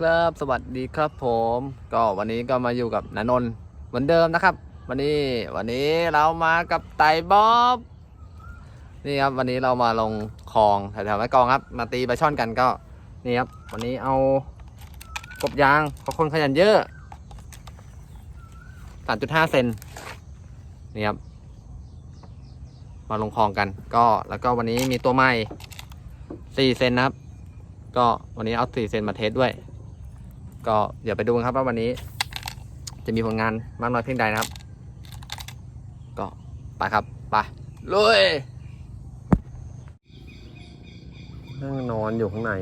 ครับ สวัสดีครับผม ก็วันนี้ก็มาอยู่กับนนนท์เหมือนเดิมนะครับ วันนี้วันนี้เรามากับไต่บ๊อบนี่ครับวันนี้เรามาลงคลองแถวๆแม่กองครับ มาตีปลาช่อนกันก็นี่ครับวันนี้เอากบยางเพราะคนขยันเยอะ3.5เซนนี่ครับมาลงคลองกัน ก็แล้วก็วันนี้มีตัวใหม่4เซนนะครับ ก็วันนี้เอาสี่เซนมาเทสด้วย ก็เดี๋ยวไปดูกันครับว่าวันนี้ จะมีผลงานมากน้อยเพียงใดนะครับ ก็ไปครับไปลุยนั่งนอนอยู่ข้างใน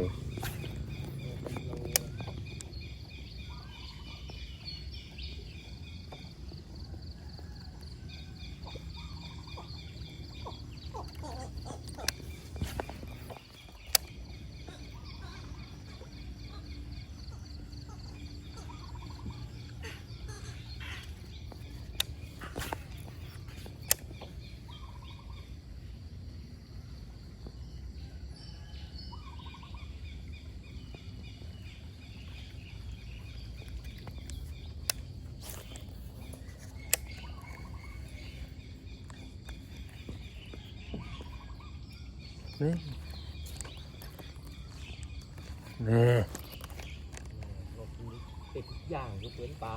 นี่นี่ติดทุกอย่างยกเว้นปลา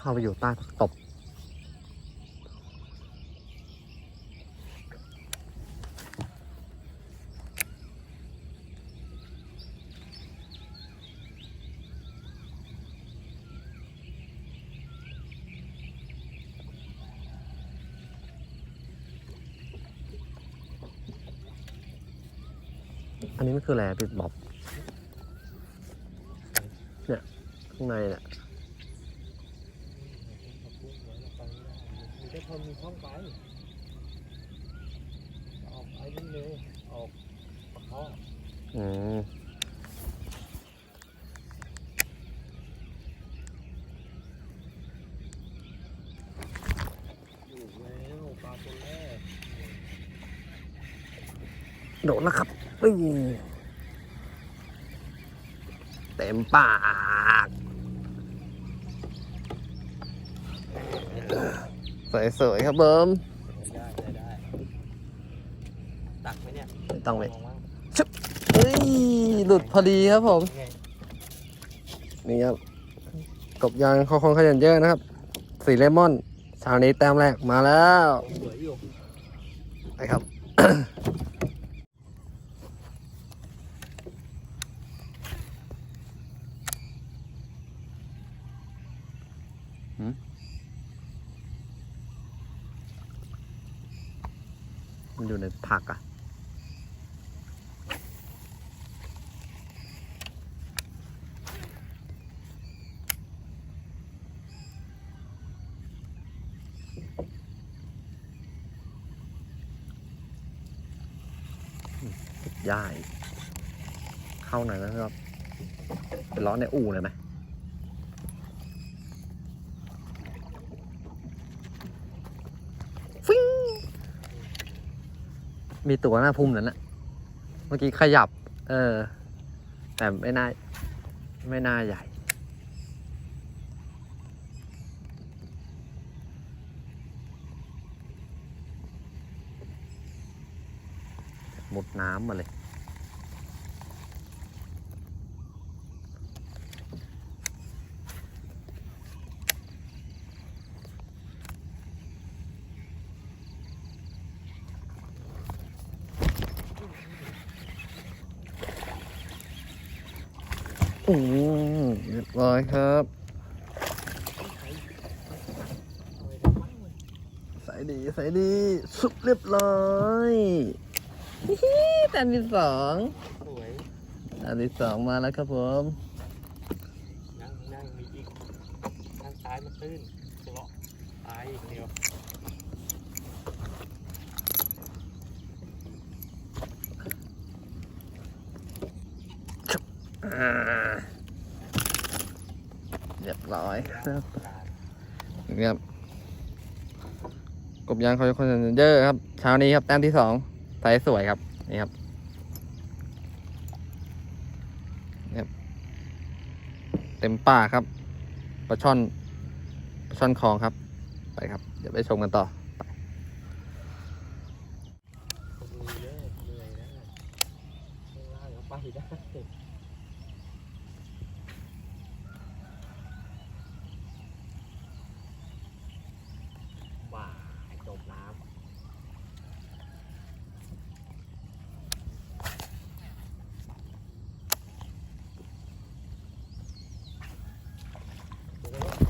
เข้าไปอยู่ใต้ผักตบอันนี้มันคืออะไรอะพี่บ๊อบเนี่ยข้างในเนี่ย มีแต่คนมีช่องไป ออกไปนี่เลยออกปะเคาะ อืมอยู่แล้วปลาตัวแรกโดดแล้วครับนี่เต็มปากสวยๆครับเบิร์มตักไหมเนี่ยไม่ต้องเลยมองว่าเฮ้ย หลุดพอดีครับผมไงนี่ครับ กบยางคอคงขยันเยอะนะครับ สีเลมอนชาวนี้แต้มแรกมาแล้วสวยอยู่นะครับหืมมันอยู่ในผักอะ ย่ายเข้าหน่อยไหมครับเป็นร้อนในอู่เลยไหมฟิ้งมีตัวหน้าพุ่มนั้นนะเมื่อกี้ขยับ เออ แต่ไม่น่า ไม่น่าใหญ่หมดน้ำมาเลย อืม เรียบร้อยครับ ใส่ดีใส่ดีสุกเรียบร้อยฮิฮิแต้มที่สองสวยแต้มที่สองมาแล้วครับผม นั่งนั่งมีอีกทางซ้ายมันตื้นเฉพาะตายอย่างเดียวอ่าเรียบร้อยครับนี่ครับ กบยางคอยคอนเซนเจอร์ครับเช้านี้ครับแต้มที่สองไซส์สวยครับ นี่ครับนี่ครับเต็มป่ากครับปลาช่อนปลาช่อนคลองครับ ไปครับ เดี๋ยวไปชมกันต่อ คนดูเยอะเหนื่อยนะข้างล่างก็ไปได้ว้าจมน้ำ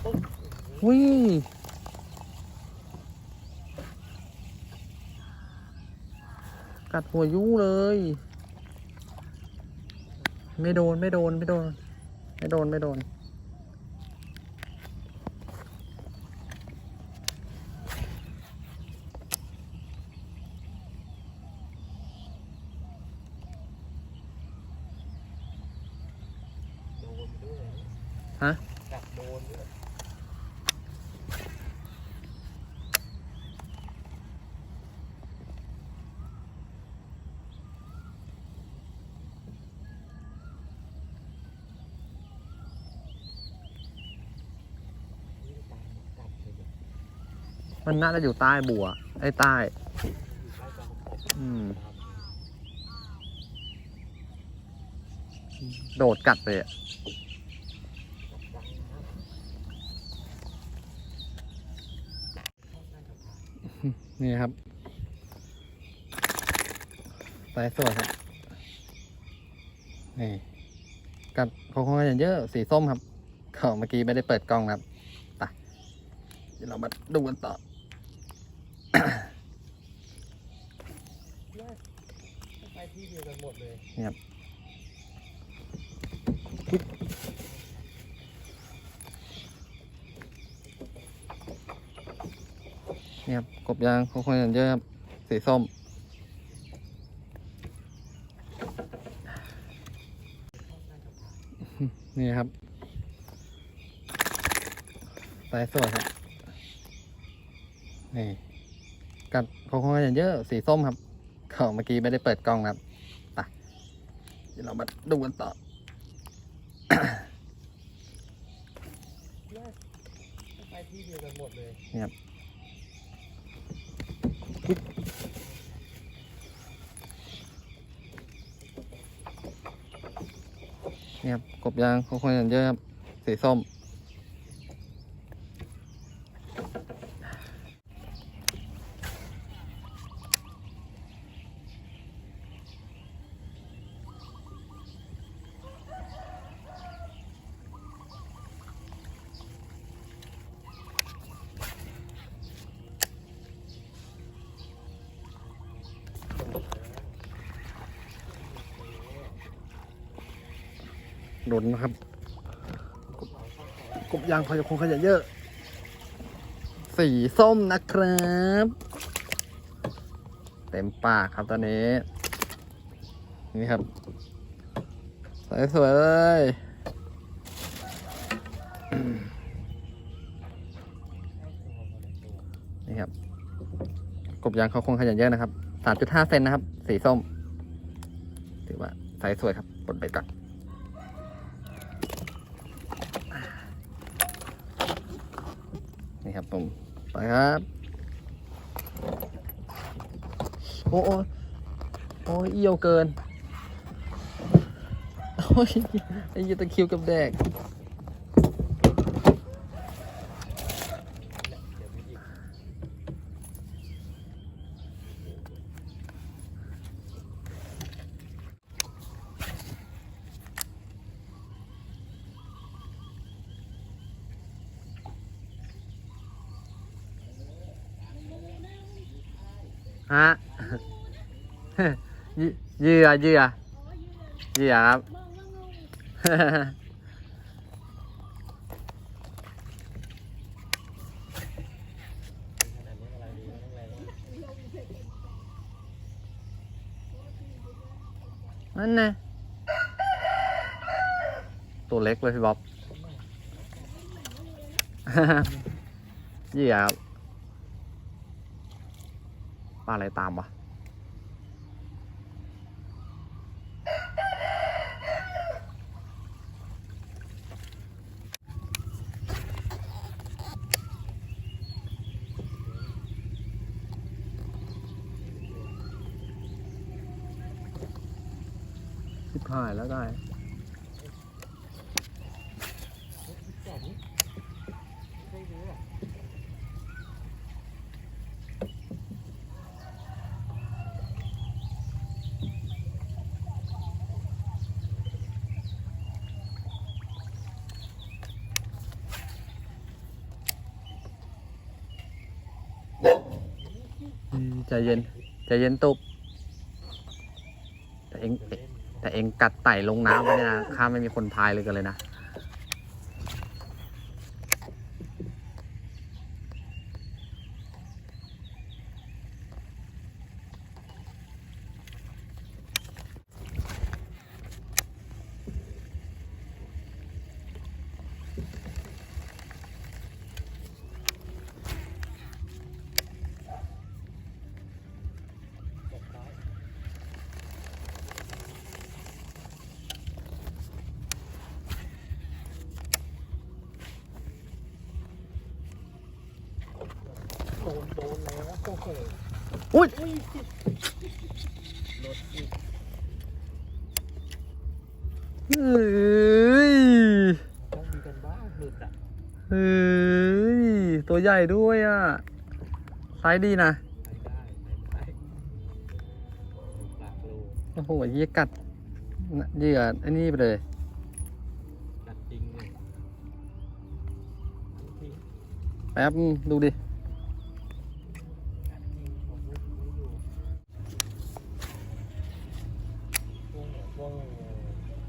ปุ๊บ วิกัดหัวยุ้เลย ไม่โดนไม่โดนไม่โดน ไม่โดนไม่โดน โดนด้วย ฮะ จับโดนด้วย นี่ตายหมดกัดเลยเนี่ย มันน่าจะอยู่ใต้บัว ไอ้ใต้ อืม โดดกัดเลยอะนี่ครับสายสวยครับนี่กัดของของอย่างเยอะ สีส้มครับ เขาเมื่อกี้ไม่ได้เปิดกล้องครับไปเดี๋ยวเรามาดูกันต่อ ไปที่เดียวกันหม ดเลยนี่ครับกบยางของขอย่างเยอะครับสีส้มนี่ครับสายสวยครับนี่กัดของของอย่างเยอะสีส้มครับ เขาเมื่อกี้ไม่ได้เปิดกล้องครับ ดี๋ยวเรามาดูกันต่อไปที่เดียวกันหมดเลยนี่ครับกบยางของของอย่างเยอะครับสีส้ม หนุนนะครับ กบยางพอยคงขยะเยอะ สีส้มนะครับ เต็มปากครับตอนนี้ นี่ครับ สวยๆเลยนี่ครับ กบยางเขาคงขยันเยอะนะครับสามจุดห้าเซนนะครับ สีส้ม ถือว่าไซส์สวยครับปลดไปก่อน ครับผมไปครับ โอ้โอ้โอ้ยเอี่ยวเกิน โอ้ยไอ้ยีตะคิวกับแดก เดี๋ยวมีอีก ฮะ เยื่อเยื่อเยื่อครับ นั่นไงตัวเล็กเลยพี่บ๊อบ เยื่อครับปลาอะไรตามวะ สิบหายแล้วได้ แก่นี้ไม่ได้รู้หรอก อืม ใจเย็นใจเย็นตุบแต่เองแต่เองกัดไต่ลงน้ำไปเนี่ยนะข้าไม่มีคนพายเลยกันเลยนะ ตกซ้าย โดนโดนแล้ว โอ้โหอุ้ยรถอีกเฮ้ยต้องมีกันบ้างหลุดอะเฮ้ยตัวใหญ่ด้วยอะไซส์ดีนะไปได้ไปได้หลักโลโอ้โหเยี่ยกัดเหยื่อไอ้นี่ไปเลยกัดจริงเลย แป๊บ ดูดิ กัดจริงผมรู้รู้อยู่ช่ วงเนี่ยช่วง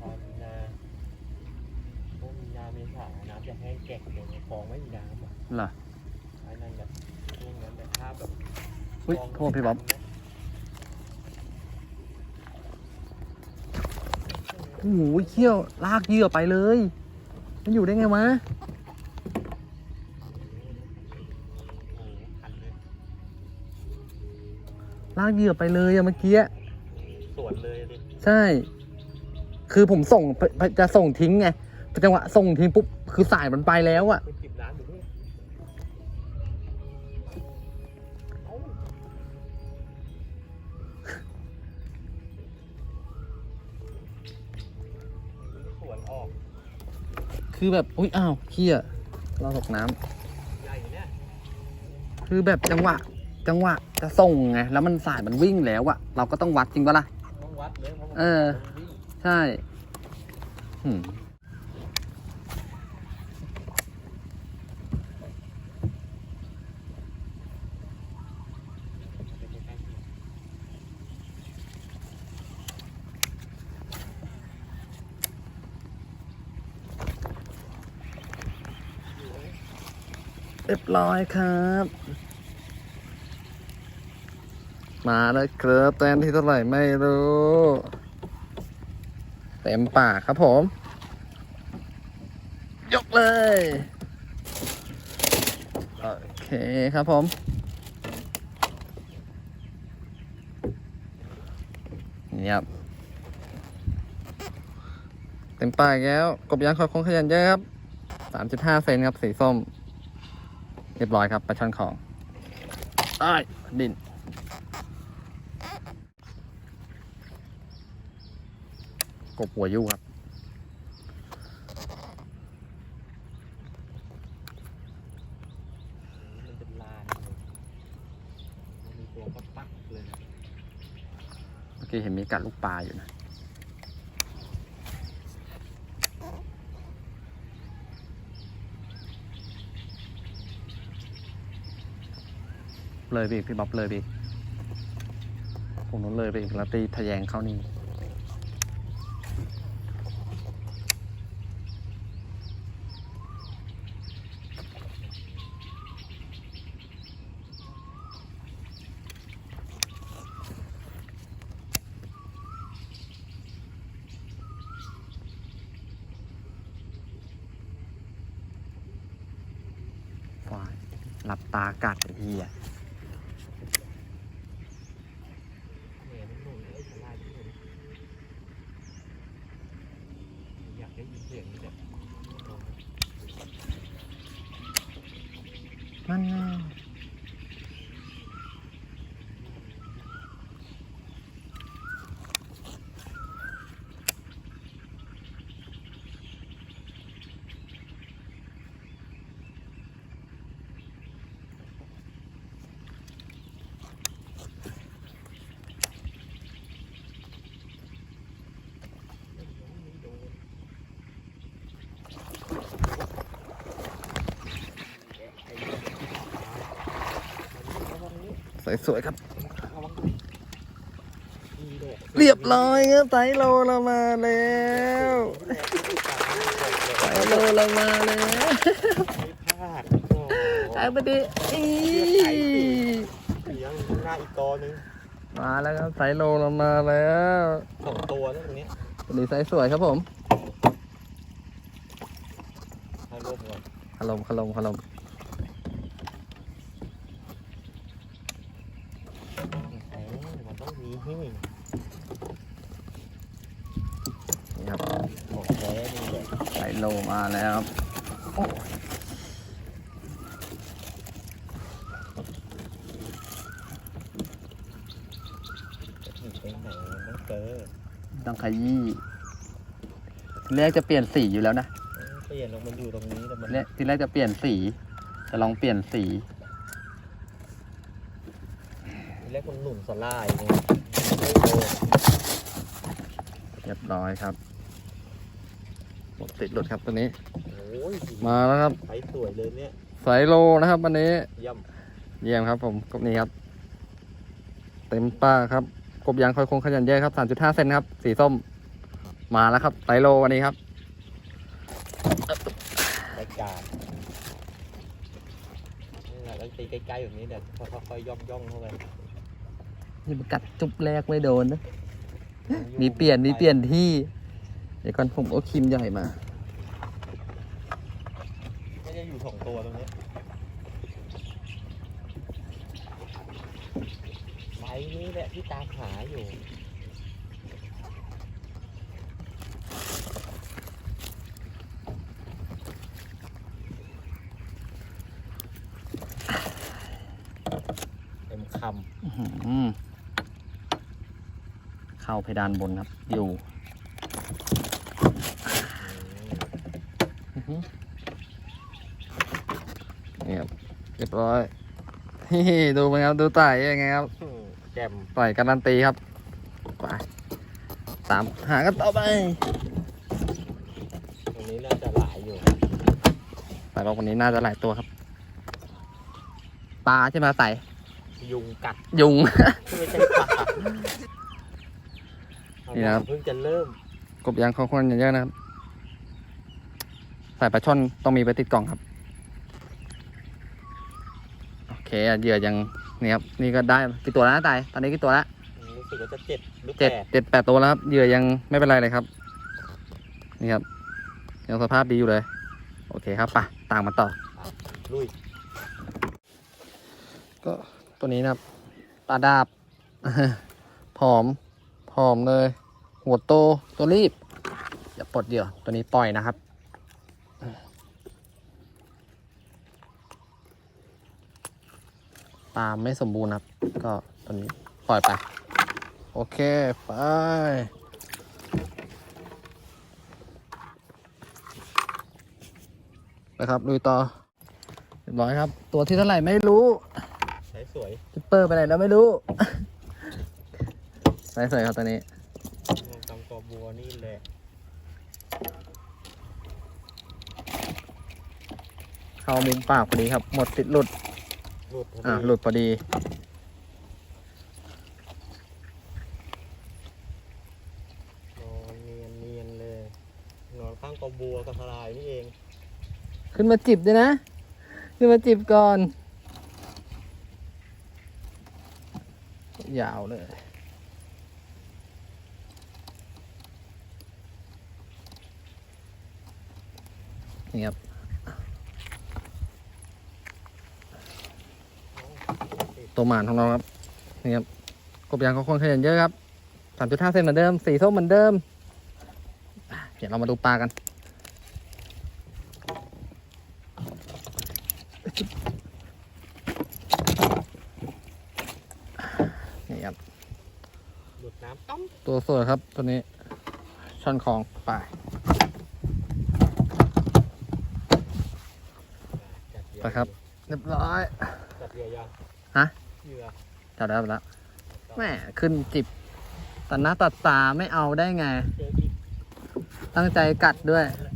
ตอนมีนาพวกมีนาเมษาน้ำจะแห้งแกร่งเลยในคลองไม่มีน้ำอะเหรอไอ้นั่นแหละช่วงนั้นแต่ถ้าแบบอุ๊ยโทษพี่บ๊อบโอ้โหเขี้ยวลากเหยื่อไปเลย มันอยู่ได้ไงวะโอ้โหขันเลยลากเหยื่อไปเลยอะเมื่อกี้สวนเลยดิ ใช่ คือผมส่งไปไปจะส่งทิ้งไงแต่จังหวะส่งทิ้งปุ๊บคือสายมันไปแล้วอะไปจิบน้ำอยู่นี่เอ้าสวนออก คือแบบอุ้ยอ้าวเขี้ยเราตกน้ำใหญ่เนี่ยคือแบบจังหวะ จังหวะจะส่งไงแล้วมันสายมันวิ่งแล้วอะเราก็ต้องวัดจริงปะล่ะต้องวัด เลยเพราะมันเออมันวิ่งใช่หืมเรียบร้อยครับ มาแล้วครับแต้มที่เท่าไหร่ไม่รู้ เต็มปากครับผม ยกเลย โอเคครับผม นี่ครับ เต็มปากแล้ว กบยางคอยคงขยันเยอะครับสามจุดห้าเซนครับ สีส้ม เรียบร้อยครับปลาช่อนของอ้ายดิน กบหัวยู่ครับ มันเป็นลานเลยมันมีตัวปักปักๆเลยเมื่อกี้เห็นมีกัดลูกปลาอยู่นะ เลยไปอีกพี่บ๊อบเลยไปอีกผมนู้นเลยไปอีกแล้วตีทะแยงเข้านี่ ควายหลับตากัดไอ้เหี้ย เนี่ยมันหนุนไอ้สลายมันหนุนอยากได้ยินเสียงนี่แบบ นั่นแน่ สวยๆครับ เรียบร้อยครับไซโลเรามาแล้วไซโลเรามาแล้วไม่พลาดโอ้โหไอ้ประเดี๋ยวอีเลี้ยงหน้าอีกกอนึงมาแล้วครับไซโลเรามาแล้วสองตัวแล้วตรงเนี้ยตัวนี้ไซส์สวยครับผมให้รวบก่อนขลมขลมขลม เอ้ยมันต้องมีนี่ นี่ครับ ของแท้นี่แหละ ไซโล มาแล้วครับโอ้จะถึงไปไหนมันต้องเจอต้องขยี้ทีแรกจะเปลี่ยนสีอยู่แล้วนะเออเปลี่ยนลงมันอยู่ตรงนี้แต่มันทีแรกทีแรกจะเปลี่ยนสี จะลองเปลี่ยนสีทีแรกมันหนุนสลายไงไม่โดนเรียบร้อยครับหมด ติดหลุดครับตัวนี้ โอ้ยมาแล้วครับไฟสวยเลยเนี่ยไซโลนะครับวันนี้ ย่เยี่ยมครับผมกบนี้ครับ เต็มป้าครับ กบยางคอยคงขยันแย่ครับ 3.5 เซนครับ สีส้ม มาแล้วครับไซโลวันนี้ครับำรายการนี่แหละต้องตีใกล้ๆแบบนี้เดี๋ยวค่อยๆย่องย่องๆเข้าไปนี่มันกัดจุบแรกไม่โดนนะ มีเปลี่ยนมีเปลี่ยนที่ เดี๋ยวก่อนผมเอาครีมใหญ่มา ไม่ได้อยู่สอง ตัวตรงเนี้ยไฟนี้แหละที่ตามหาอยู่เต็มคอื้อหือเข้าเพดานบนครับ อยู่ำ อื้อหือนี่ครับเรีย บร้อยฮิดูมั้ยครับ ดูไต่ยังไงครับอืมแจ่มต่อยการันตีครับ ไปตามหากันต่อไป ตรงนี้น่าจะหลายอยู่ใส่บอกวันนี้น่าจะหลายตัวครับ ปลาใช่ไหมใส่ยุงกัด ยุง ไม่ใช่ปลานี่นะครับเพิ่งจะเริ่ม กบยางคอคนเยอะนะครับ ใส่ปลาช่อนต้องมีไปติดกล่องครับ โอ เคอะเหยื่อยังนี่ครับนี่ก็ได้กี่ตัวแล้วนะตายตอนนี้กี่ตัวแล้วรู้สึกว่าจะเจ็ดหรือแปเจ็ดดเจ็ดแปดตัวแล้วครับเหยื่อยังไม่เป็นไรเลยครับ นี่ครับยังสภาพดีอยู่เลย โอเคครับไปตามมาต่อลุยก็ตัวนี้นะครับปลาดาบผอมผอมเลย หัวโตตัวรีบอย่าปลดเหยื่อตัวนี้ปล่อยนะครับ ปลาไม่สมบูรณ์ครับ ก็ตอนนี้ปล่อยไป โอเค ไป นะครับลุยต่อเรียบร้อยครับ ตัวที่เท่าไหร่ไม่รู้ใช้สวยจิปเปอร์ไปไหนแล้วไม่รู้ใส่สวยครับตัวนี้มองตำกอบัวนี่แหละเข้ามุมปากพอดีครับ หมดติดหลุดห ลุดพออะดีหลุดพอดี นอนเนียนเนียนๆเลยนอนข้างกอบัวกับทลายนี่เองขึ้นมาจิบด้วยนะ ขึ้นมาจิบก่อน ยาวเลย นี่ครับ ตัวหมานของเราครับนี่ครับกบยางเขาคนขยันเยอะครับสามจุดห้าเซนเหมือนเดิม สีส้มเหมือนเดิมอะเดี๋ยวเรามาดูปลากัน นี่ครับ หลุดน้ำต้อมตัวสวยครับตัวนี้ ช่อนคลองไปจัดเหยื่อไปครับ เรียบร้อย จัดเหยื่อยังฮะ เหยื่อจับได้แล้วแม่ขึ้นจิบตัดหน้าตัดตาไม่เอาได้ไง เจออีกตั้งใจกัดด้วยดำพอ